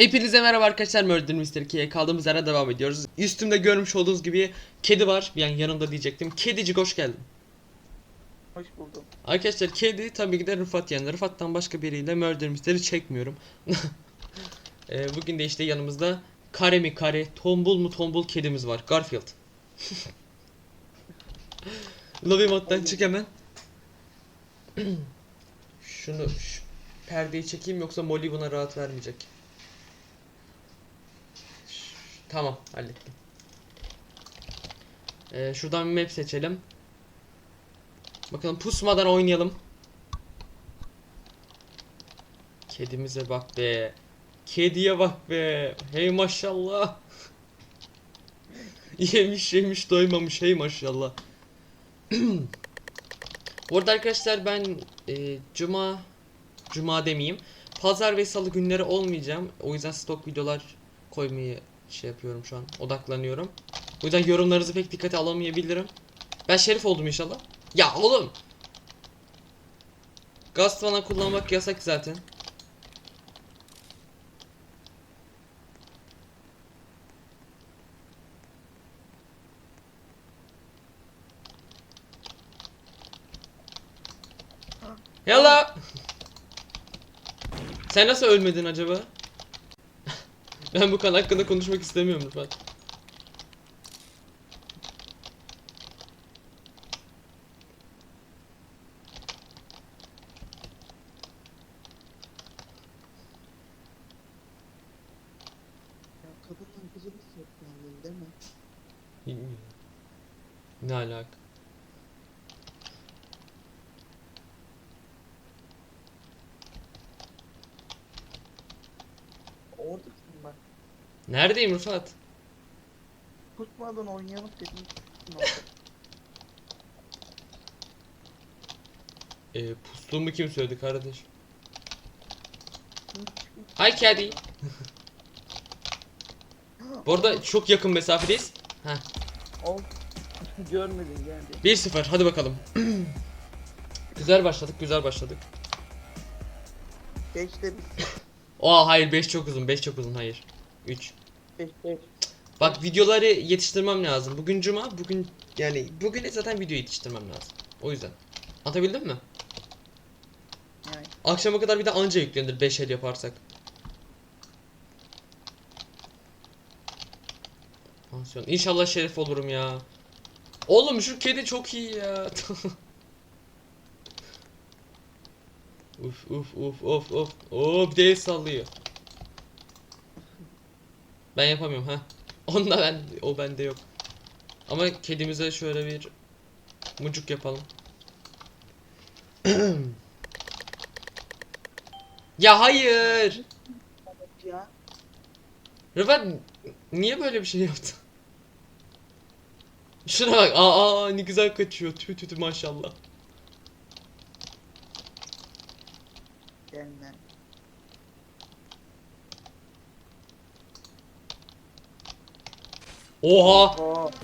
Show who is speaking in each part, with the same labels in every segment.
Speaker 1: Hepinize merhaba arkadaşlar Murder Mystery 2'ye kaldığımız yerden devam ediyoruz. Üstümde görmüş olduğunuz gibi kedi var. Yani yanımda diyecektim. Kedicik hoş geldin.
Speaker 2: Hoş buldum.
Speaker 1: Arkadaşlar kedi tabii ki de Rıfat yani. Rıfat'tan başka biriyle Murder Mystery çekmiyorum. Ee, bugün de işte yanımızda kare mi kare, tombul mu tombul kedimiz var. Garfield. Lobby moddan çık hemen. Şunu şu perdeyi çekeyim yoksa Molly buna rahat vermeyecek. Tamam hallettim. Ee, şuradan bir map seçelim. Bakalım pusmadan oynayalım. Kedimize bak be. Kediye bak be. Hey maşallah. yemiş yemiş doymamış hey maşallah. Bu arada arkadaşlar ben e, cuma cuma demeyeyim. Pazar ve salı günleri olmayacağım. O yüzden stok videolar koymayı şey yapıyorum şu an. Odaklanıyorum. O yüzden yorumlarınızı pek dikkate alamayabilirim. Ben şerif oldum inşallah. Ya oğlum. Gaz falan kullanmak yasak zaten. Yalla. Sen nasıl ölmedin acaba? ben bu kan hakkında konuşmak istemiyorum lütfen.
Speaker 2: Ya kadının kızı bir sokmandın değil mi?
Speaker 1: Bilmiyorum. Ne alaka?
Speaker 2: Oradasın bak.
Speaker 1: Neredeyim Rıfat?
Speaker 2: Pusmadan oynayalım dedim.
Speaker 1: Ee, pusluğumu kim söyledi kardeş? Hi Caddy. Bu arada çok yakın mesafedeyiz. Heh.
Speaker 2: Ol. Görmedin geldi.
Speaker 1: 1-0 hadi bakalım. güzel başladık güzel başladık.
Speaker 2: Beşte bir.
Speaker 1: Oha hayır 5 çok uzun 5 çok uzun hayır. 3. Bak videoları yetiştirmem lazım. Bugün cuma bugün yani bugün zaten video yetiştirmem lazım. O yüzden. Atabildim mi?
Speaker 2: Yani.
Speaker 1: Akşama kadar bir de anca yüklenir 5 el yaparsak. Pansiyon. İnşallah şerif olurum ya. Oğlum şu kedi çok iyi ya. uf uf uf uf uf. Oo bir de el sallıyor. Ben yapamıyorum ha. Onda ben o bende yok. Ama kedimize şöyle bir mucuk yapalım. ya hayır.
Speaker 2: Ya.
Speaker 1: Rıfat niye böyle bir şey yaptın? Şuna bak. Aa, aa ne güzel kaçıyor. Tü tü tü maşallah.
Speaker 2: Gelme.
Speaker 1: Oha.
Speaker 2: Oo.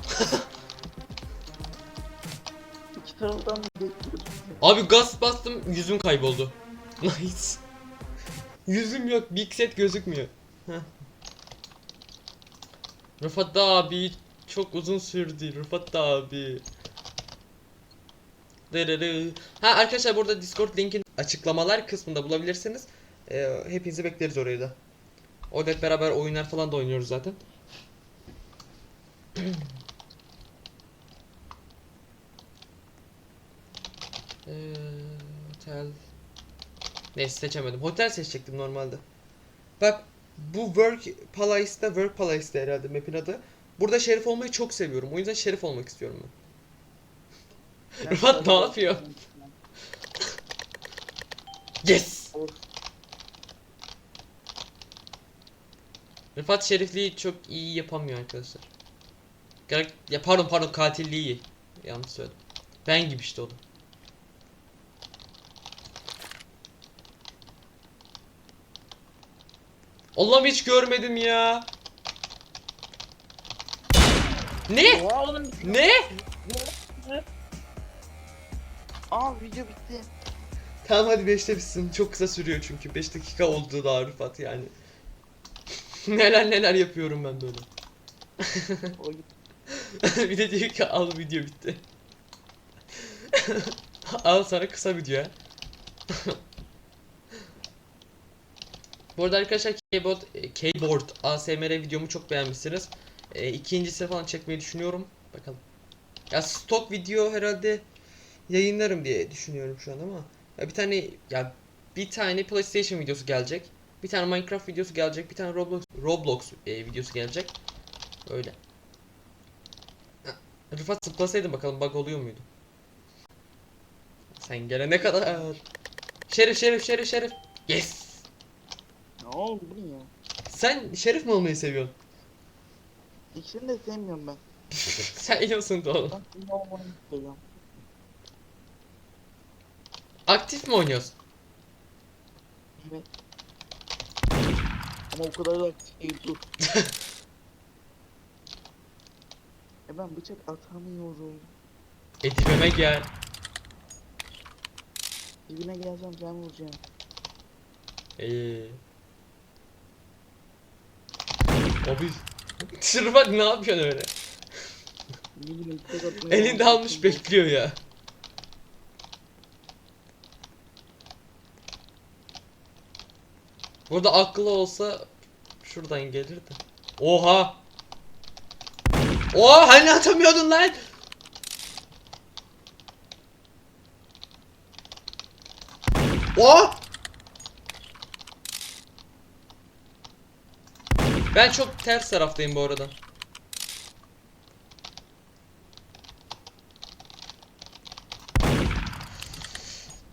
Speaker 2: İki taraftan bekliyoruz.
Speaker 1: Abi gaz bastım yüzüm kayboldu. Nice. Yüzüm yok. Big set gözükmüyor. Rıfat abi çok uzun sürdü. Rıfat abi. Dırırı. Ha arkadaşlar burada Discord linkin açıklamalar kısmında bulabilirsiniz. Ee, hepinizi bekleriz oraya da. Orada hep beraber oyunlar falan da oynuyoruz zaten. Ee, otel. Neyse seçemedim. Hotel seçecektim normalde. Bak bu Work Palace'da Work Palace'da herhalde map'in adı. Burada şerif olmayı çok seviyorum. O yüzden şerif olmak istiyorum ben. Rıfat ne yapıyor? Yes! Rıfat şerifliği çok iyi yapamıyor arkadaşlar. Gerek ya pardon pardon katilliği. Yanlış söyledim. Ben gibi işte o da. Allah'ım hiç görmedim ya. Ne?
Speaker 2: Oğlum.
Speaker 1: Ne?
Speaker 2: Aa video bitti.
Speaker 1: Tamam hadi 5'te bitsin. Çok kısa sürüyor çünkü. 5 dakika oldu daha Rıfat yani. neler neler yapıyorum ben böyle. Bir de diyor ki al video bitti. al sana kısa video ya. Bu arada arkadaşlar keyboard, e, keyboard ASMR videomu çok beğenmişsiniz. E, ikincisini falan çekmeyi düşünüyorum. Bakalım. Ya stok video herhalde yayınlarım diye düşünüyorum şu an ama. Ya bir tane ya bir tane PlayStation videosu gelecek. Bir tane Minecraft videosu gelecek. Bir tane Roblox Roblox e, videosu gelecek. Öyle. Rıfat zıplasaydın bakalım bug oluyor muydu? Sen gelene kadar. Şerif şerif şerif şerif. Yes.
Speaker 2: Ne oldu bu ya?
Speaker 1: Sen şerif mi olmayı seviyorsun?
Speaker 2: İkisini de sevmiyorum ben.
Speaker 1: Sen yiyorsun da oğlum.
Speaker 2: Ben film olmayı seviyorum.
Speaker 1: Aktif mi oynuyorsun?
Speaker 2: Evet. Ama o kadar da aktif değil dur. e ben bıçak atamıyorum.
Speaker 1: Edibime gel.
Speaker 2: Dibine geleceğim ben vuracağım.
Speaker 1: Ee. Abi. Rıfat ne yapıyorsun öyle?
Speaker 2: Ne bileyim bıçak
Speaker 1: Elinde almış bekliyor ya. Burada akıllı olsa şuradan gelirdi. Oha! Oha hani atamıyordun lan? Oha! Ben çok ters taraftayım bu arada.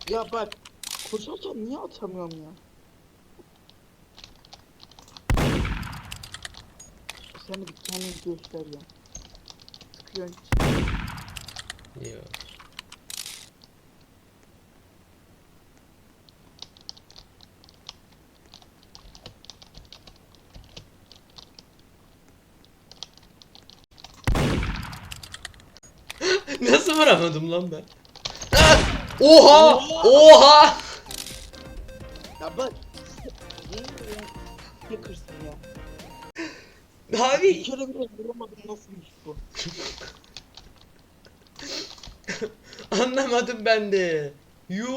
Speaker 2: Ya bak koşarken niye atamıyorum ya? Sen de bir kendini göster ya. Sıkıyorsun.
Speaker 1: Yo. Nasıl vuramadım lan ben? Oha! Oha!
Speaker 2: Ya bak. Ederim Hackersın ya. Bir
Speaker 1: Abi
Speaker 2: kere bile vuramadım nasılmış bu?
Speaker 1: anlamadım ben de. Yu.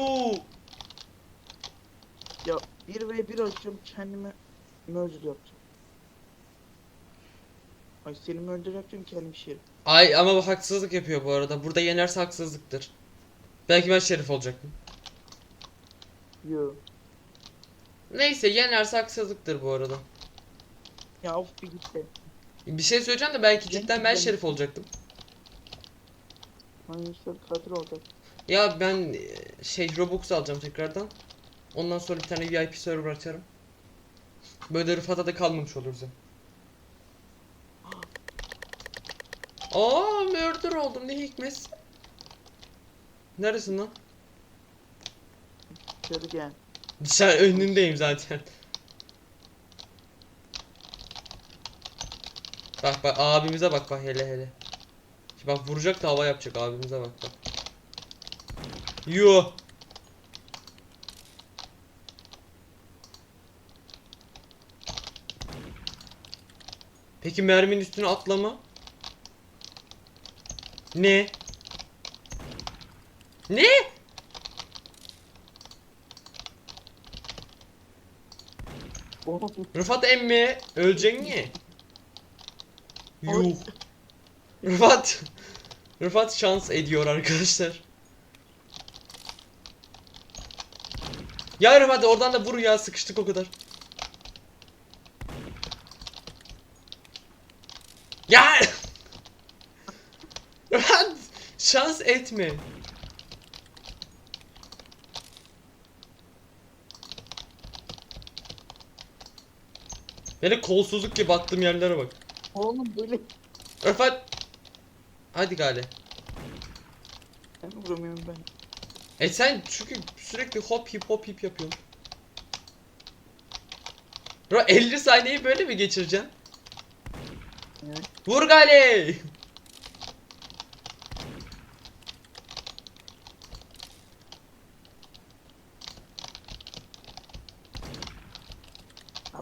Speaker 2: Ya 1 ve 1 açıyorum kendime merge yapacağım. Ay seni merge yapacağım kendim şey.
Speaker 1: Ay ama bu haksızlık yapıyor bu arada. Burada yenerse haksızlıktır. Belki ben şerif olacaktım.
Speaker 2: Yo.
Speaker 1: Neyse yenerse haksızlıktır bu arada.
Speaker 2: Ya of bir gitti.
Speaker 1: Bir şey söyleyeceğim de belki cidden ben şerif olacaktım.
Speaker 2: Hangisi katil olacak?
Speaker 1: Ya ben e, şey Robux alacağım tekrardan. Ondan sonra bir tane VIP server açarım. Böyle Rıfat'a da kalmamış oluruz. Aa murder oldum ne hikmet. Neresin lan?
Speaker 2: Şöyle gel.
Speaker 1: Dışarı önündeyim zaten. Bak bak abimize bak bak hele hele. Bak vuracak da hava yapacak abimize bak bak. Yo. Peki merminin üstüne atlama. Ne? Ne? Rıfat emmi öleceksin mi? Yuh. Rıfat. Rıfat şans ediyor arkadaşlar. Ya Rıfat oradan da vur ya sıkıştık o kadar. Ya! Rıfat şans etme. Beni kolsuzluk gibi attığım yerlere bak.
Speaker 2: Oğlum böyle
Speaker 1: Rıfat. Hadi gale.
Speaker 2: ben vuramıyorum ben.
Speaker 1: E sen çünkü sürekli hop hip hop hip yapıyorsun. Bro 50 saniyeyi böyle mi geçireceksin?
Speaker 2: Evet.
Speaker 1: Vur gale.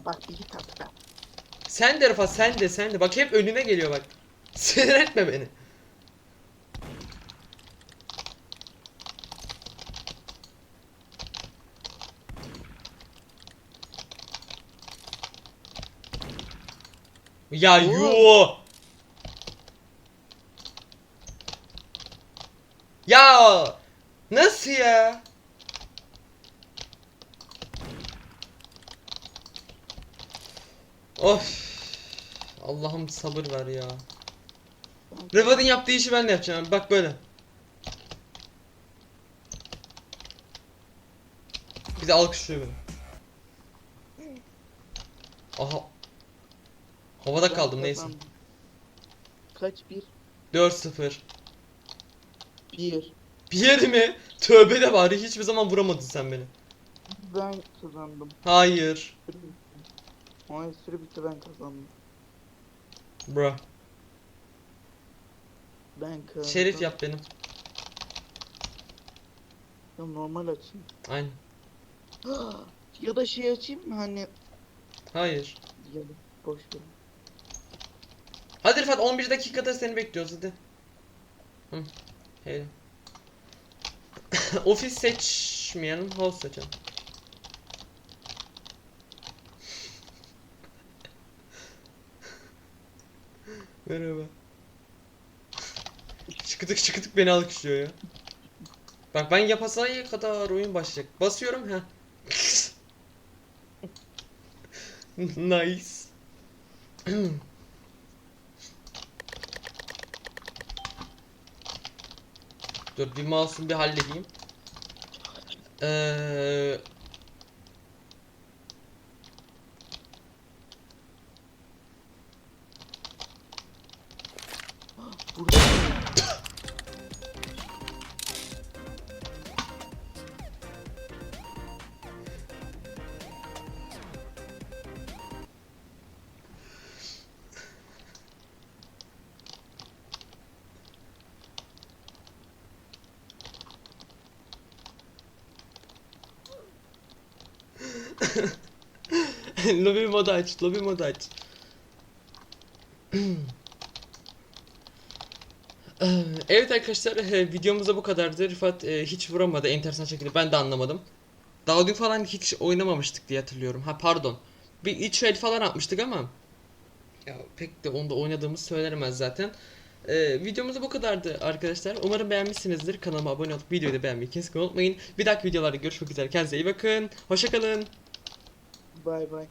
Speaker 2: Bak bir be.
Speaker 1: Sen de Rıfat sen de sen de. Bak hep önüne geliyor bak. Sinir etme beni. Ya
Speaker 2: Oo.
Speaker 1: yo. Ya nasıl ya? Of. Allah'ım sabır ver ya. Rıfat'ın yaptığı işi ben de yapacağım. Bak böyle. Bir de alkışlıyor beni. Aha. Havada kaldım neyse.
Speaker 2: Kaç bir?
Speaker 1: 4-0.
Speaker 2: Bir.
Speaker 1: Bir mi? Tövbe de bari hiçbir zaman vuramadın sen beni.
Speaker 2: Ben kazandım.
Speaker 1: Hayır.
Speaker 2: Süre bitti. Hayır süre bitti ben kazandım.
Speaker 1: Bro.
Speaker 2: Ben kazandım.
Speaker 1: Şerif yap benim.
Speaker 2: Ya normal açayım.
Speaker 1: Aynen.
Speaker 2: ya da şey açayım mı hani
Speaker 1: Hayır.
Speaker 2: ya da boş ver.
Speaker 1: Hadi Rıfat 11 dakikada seni bekliyoruz hadi. Hı. Hey. Ofis seçmeyelim, house seçelim. Merhaba. Çıkıdık çıkıdık beni alkışlıyor ya. Bak ben yapasaya kadar oyun başlayacak. Basıyorum ha. nice. Dur bir mouse'u bir halledeyim. Ee, lobi modu aç, lobi modu aç. Evet arkadaşlar e, videomuz da bu kadardı. Rıfat e, hiç vuramadı enteresan şekilde ben de anlamadım. Daha dün falan hiç oynamamıştık diye hatırlıyorum. Ha pardon. Bir iç el falan atmıştık ama ya pek de onda oynadığımız söylenemez zaten. Ee, videomuz da bu kadardı arkadaşlar. Umarım beğenmişsinizdir. Kanalıma abone olup videoyu da beğenmeyi kesinlikle unutmayın. Bir dahaki videolarda görüşmek üzere. Kendinize iyi bakın. Hoşçakalın.
Speaker 2: Bye bye.